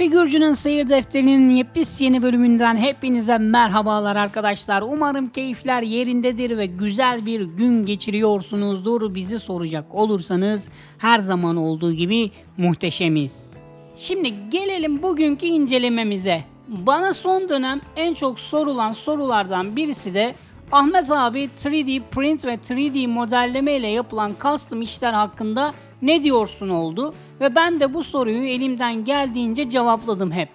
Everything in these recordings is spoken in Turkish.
Figürcünün Seyir Defteri'nin yepyeni bölümünden hepinize merhabalar arkadaşlar. Umarım keyifler yerindedir ve güzel bir gün geçiriyorsunuzdur. Bizi soracak olursanız her zaman olduğu gibi muhteşemiz. Şimdi gelelim bugünkü incelememize. Bana son dönem en çok sorulan sorulardan birisi de Ahmet abi 3D print ve 3D modelleme ile yapılan custom işler hakkında ne diyorsun oldu ve ben de bu soruyu elimden geldiğince cevapladım hep.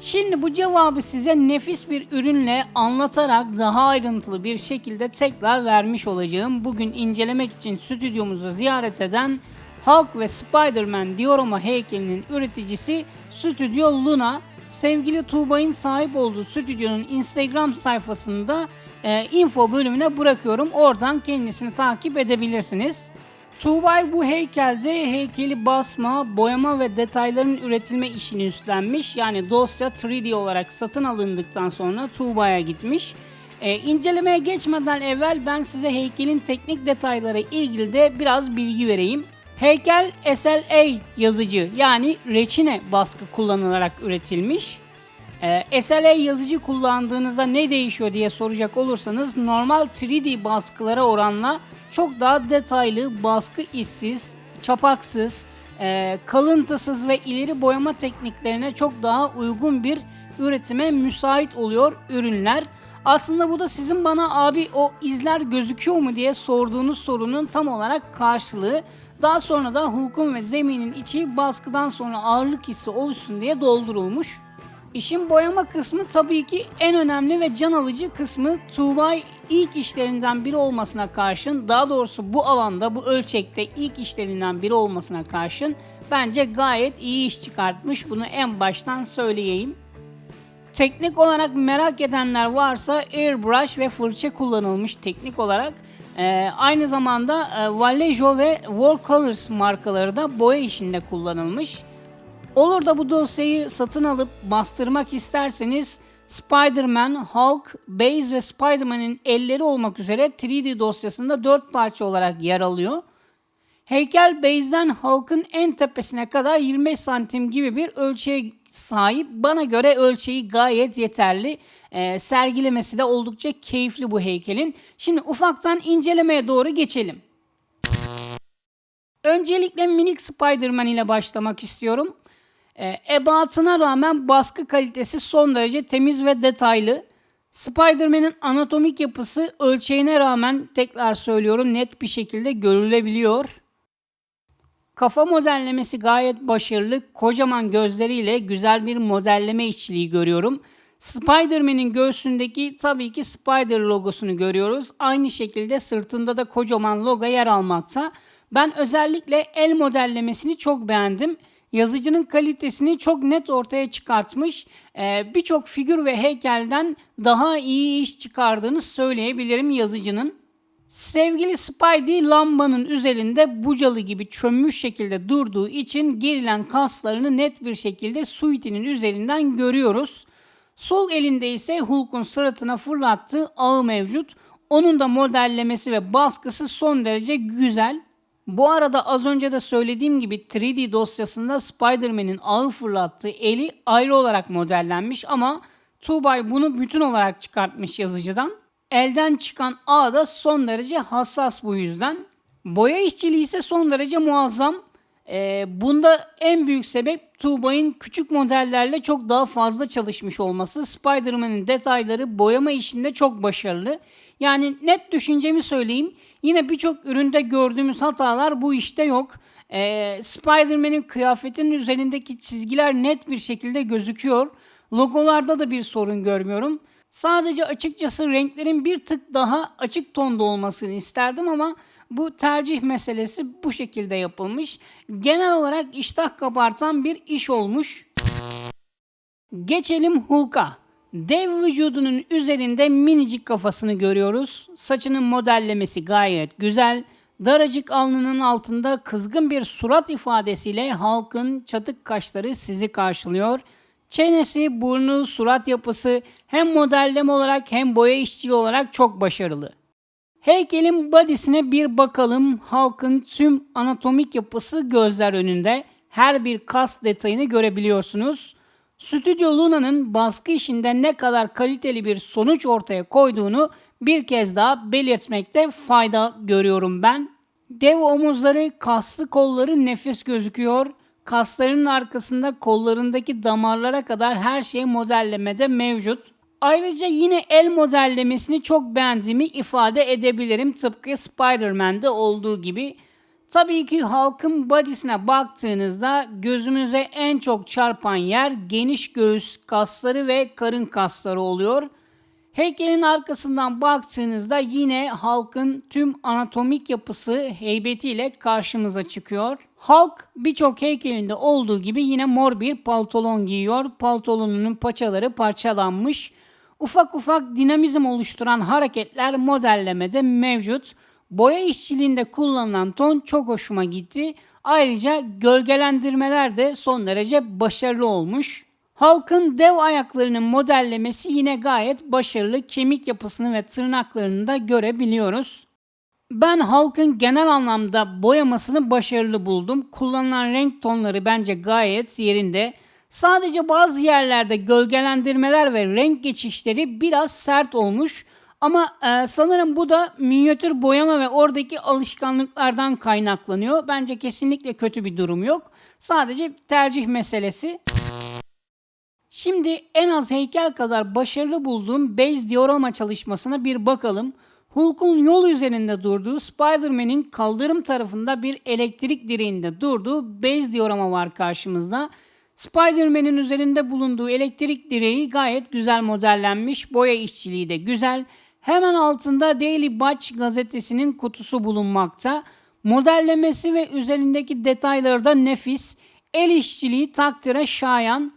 Şimdi bu cevabı size nefis bir ürünle anlatarak daha ayrıntılı bir şekilde tekrar vermiş olacağım. Bugün incelemek için stüdyomuzu ziyaret eden Hulk ve Spider-Man diorama heykelinin üreticisi Stüdyo Luna. Sevgili Tuğbay'ın sahip olduğu stüdyonun Instagram sayfasında e, info bölümüne bırakıyorum. Oradan kendisini takip edebilirsiniz. Tuğbay bu heykelde heykeli basma, boyama ve detayların üretilme işini üstlenmiş. Yani dosya 3D olarak satın alındıktan sonra Tuğba'ya gitmiş. Ee, incelemeye geçmeden evvel ben size heykelin teknik detayları ilgili de biraz bilgi vereyim. Heykel SLA yazıcı yani reçine baskı kullanılarak üretilmiş. Ee, SLA yazıcı kullandığınızda ne değişiyor diye soracak olursanız normal 3D baskılara oranla çok daha detaylı, baskı işsiz, çapaksız, e, kalıntısız ve ileri boyama tekniklerine çok daha uygun bir üretime müsait oluyor ürünler. Aslında bu da sizin bana abi o izler gözüküyor mu diye sorduğunuz sorunun tam olarak karşılığı. Daha sonra da hulkun ve zeminin içi baskıdan sonra ağırlık hissi oluşsun diye doldurulmuş. İşin boyama kısmı tabii ki en önemli ve can alıcı kısmı Tuğbay ilk işlerinden biri olmasına karşın daha doğrusu bu alanda bu ölçekte ilk işlerinden biri olmasına karşın bence gayet iyi iş çıkartmış bunu en baştan söyleyeyim. Teknik olarak merak edenler varsa airbrush ve fırça kullanılmış teknik olarak. Ee, aynı zamanda e, Vallejo ve Watercolors markaları da boya işinde kullanılmış. Olur da bu dosyayı satın alıp bastırmak isterseniz Spider-Man, Hulk, Base ve Spider-Man'in elleri olmak üzere 3D dosyasında 4 parça olarak yer alıyor. Heykel base'den Hulk'ın en tepesine kadar 25 santim gibi bir ölçüye sahip. Bana göre ölçeği gayet yeterli. Ee, sergilemesi de oldukça keyifli bu heykelin. Şimdi ufaktan incelemeye doğru geçelim. Öncelikle minik Spider-Man ile başlamak istiyorum. E, ebatına rağmen baskı kalitesi son derece temiz ve detaylı. Spider-Man'in anatomik yapısı ölçeğine rağmen tekrar söylüyorum net bir şekilde görülebiliyor. Kafa modellemesi gayet başarılı. Kocaman gözleriyle güzel bir modelleme işçiliği görüyorum. Spider-Man'in göğsündeki tabii ki Spider logosunu görüyoruz. Aynı şekilde sırtında da kocaman logo yer almakta. Ben özellikle el modellemesini çok beğendim yazıcının kalitesini çok net ortaya çıkartmış. Ee, Birçok figür ve heykelden daha iyi iş çıkardığını söyleyebilirim yazıcının. Sevgili Spidey lambanın üzerinde bucalı gibi çömmüş şekilde durduğu için gerilen kaslarını net bir şekilde Sweetie'nin üzerinden görüyoruz. Sol elinde ise Hulk'un suratına fırlattığı ağı mevcut. Onun da modellemesi ve baskısı son derece güzel. Bu arada az önce de söylediğim gibi 3D dosyasında Spider-Man'in ağı fırlattığı eli ayrı olarak modellenmiş ama Tuğbay bunu bütün olarak çıkartmış yazıcıdan. Elden çıkan ağ da son derece hassas bu yüzden. Boya işçiliği ise son derece muazzam. Ee, bunda en büyük sebep Tuğbay'ın küçük modellerle çok daha fazla çalışmış olması. Spider-Man'in detayları boyama işinde çok başarılı. Yani net düşüncemi söyleyeyim. Yine birçok üründe gördüğümüz hatalar bu işte yok. Ee, Spider-Man'in kıyafetinin üzerindeki çizgiler net bir şekilde gözüküyor. Logolarda da bir sorun görmüyorum. Sadece açıkçası renklerin bir tık daha açık tonda olmasını isterdim ama bu tercih meselesi bu şekilde yapılmış. Genel olarak iştah kabartan bir iş olmuş. Geçelim Hulk'a. Dev vücudunun üzerinde minicik kafasını görüyoruz. Saçının modellemesi gayet güzel. Daracık alnının altında kızgın bir surat ifadesiyle halkın çatık kaşları sizi karşılıyor. Çenesi, burnu, surat yapısı hem modelleme olarak hem boya işçiliği olarak çok başarılı. Heykelin body'sine bir bakalım. Halkın tüm anatomik yapısı gözler önünde. Her bir kas detayını görebiliyorsunuz. Studio Luna'nın baskı işinde ne kadar kaliteli bir sonuç ortaya koyduğunu bir kez daha belirtmekte fayda görüyorum ben. Dev omuzları, kaslı kolları nefis gözüküyor. Kaslarının arkasında kollarındaki damarlara kadar her şey modellemede mevcut. Ayrıca yine el modellemesini çok beğendiğimi ifade edebilirim tıpkı Spider-Man'de olduğu gibi. Tabii ki halkın body'sine baktığınızda gözümüze en çok çarpan yer geniş göğüs kasları ve karın kasları oluyor. Heykelin arkasından baktığınızda yine halkın tüm anatomik yapısı heybetiyle karşımıza çıkıyor. Halk birçok heykelinde olduğu gibi yine mor bir paltolon giyiyor. Paltolonunun paçaları parçalanmış. Ufak ufak dinamizm oluşturan hareketler modellemede mevcut. Boya işçiliğinde kullanılan ton çok hoşuma gitti. Ayrıca gölgelendirmeler de son derece başarılı olmuş. Halkın dev ayaklarının modellemesi yine gayet başarılı. Kemik yapısını ve tırnaklarını da görebiliyoruz. Ben halkın genel anlamda boyamasını başarılı buldum. Kullanılan renk tonları bence gayet yerinde. Sadece bazı yerlerde gölgelendirmeler ve renk geçişleri biraz sert olmuş. Ama e, sanırım bu da minyatür boyama ve oradaki alışkanlıklardan kaynaklanıyor. Bence kesinlikle kötü bir durum yok. Sadece tercih meselesi. Şimdi en az heykel kadar başarılı bulduğum base diorama çalışmasına bir bakalım. Hulk'un yol üzerinde durduğu Spider-Man'in kaldırım tarafında bir elektrik direğinde durduğu base diorama var karşımızda. Spider-Man'in üzerinde bulunduğu elektrik direği gayet güzel modellenmiş. Boya işçiliği de güzel. Hemen altında Daily Batch gazetesinin kutusu bulunmakta. Modellemesi ve üzerindeki detayları da nefis. El işçiliği takdire şayan.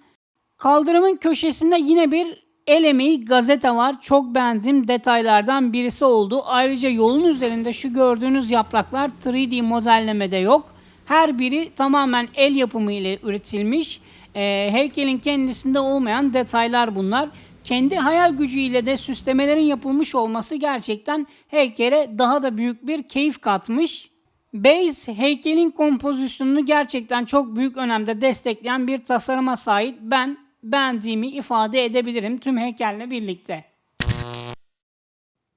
Kaldırımın köşesinde yine bir el emeği gazete var. Çok beğendiğim detaylardan birisi oldu. Ayrıca yolun üzerinde şu gördüğünüz yapraklar 3D modellemede yok. Her biri tamamen el yapımı ile üretilmiş. Ee, heykelin kendisinde olmayan detaylar bunlar. Kendi hayal gücüyle de süslemelerin yapılmış olması gerçekten heykele daha da büyük bir keyif katmış. Base heykelin kompozisyonunu gerçekten çok büyük önemde destekleyen bir tasarıma sahip. Ben beğendiğimi ifade edebilirim tüm heykelle birlikte.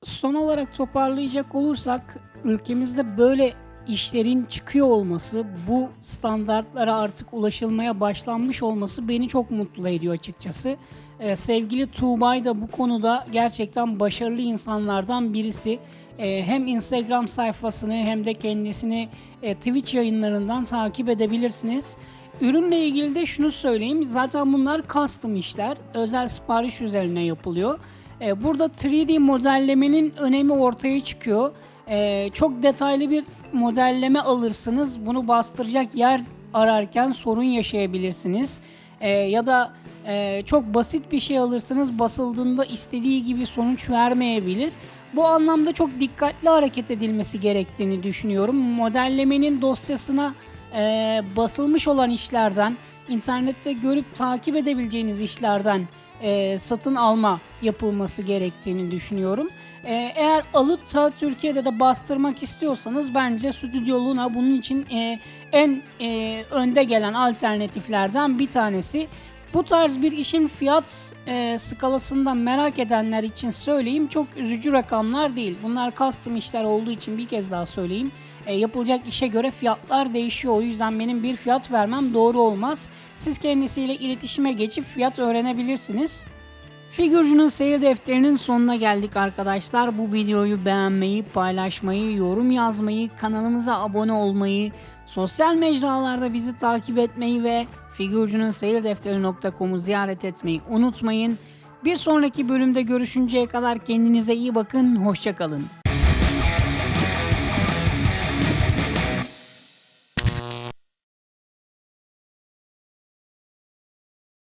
Son olarak toparlayacak olursak ülkemizde böyle işlerin çıkıyor olması, bu standartlara artık ulaşılmaya başlanmış olması beni çok mutlu ediyor açıkçası. Ee, sevgili Tuğbay da bu konuda gerçekten başarılı insanlardan birisi. Ee, hem Instagram sayfasını hem de kendisini e, Twitch yayınlarından takip edebilirsiniz. Ürünle ilgili de şunu söyleyeyim. Zaten bunlar custom işler. Özel sipariş üzerine yapılıyor. Ee, burada 3D modellemenin önemi ortaya çıkıyor. Ee, çok detaylı bir modelleme alırsınız. Bunu bastıracak yer ararken sorun yaşayabilirsiniz. Ee, ya da e, çok basit bir şey alırsınız basıldığında istediği gibi sonuç vermeyebilir. Bu anlamda çok dikkatli hareket edilmesi gerektiğini düşünüyorum. Modellemenin dosyasına e, basılmış olan işlerden, internette görüp takip edebileceğiniz işlerden e, satın alma yapılması gerektiğini düşünüyorum. E, eğer alıp da Türkiye'de de bastırmak istiyorsanız bence Studio Luna bunun için e, en e, önde gelen alternatiflerden bir tanesi. Bu tarz bir işin fiyat e, skalasından merak edenler için söyleyeyim çok üzücü rakamlar değil. Bunlar custom işler olduğu için bir kez daha söyleyeyim. E, yapılacak işe göre fiyatlar değişiyor. O yüzden benim bir fiyat vermem doğru olmaz. Siz kendisiyle iletişime geçip fiyat öğrenebilirsiniz. Figürcünün seyir defterinin sonuna geldik arkadaşlar. Bu videoyu beğenmeyi, paylaşmayı, yorum yazmayı, kanalımıza abone olmayı, sosyal mecralarda bizi takip etmeyi ve figürcünün seyir defteri.com'u ziyaret etmeyi unutmayın. Bir sonraki bölümde görüşünceye kadar kendinize iyi bakın, hoşçakalın.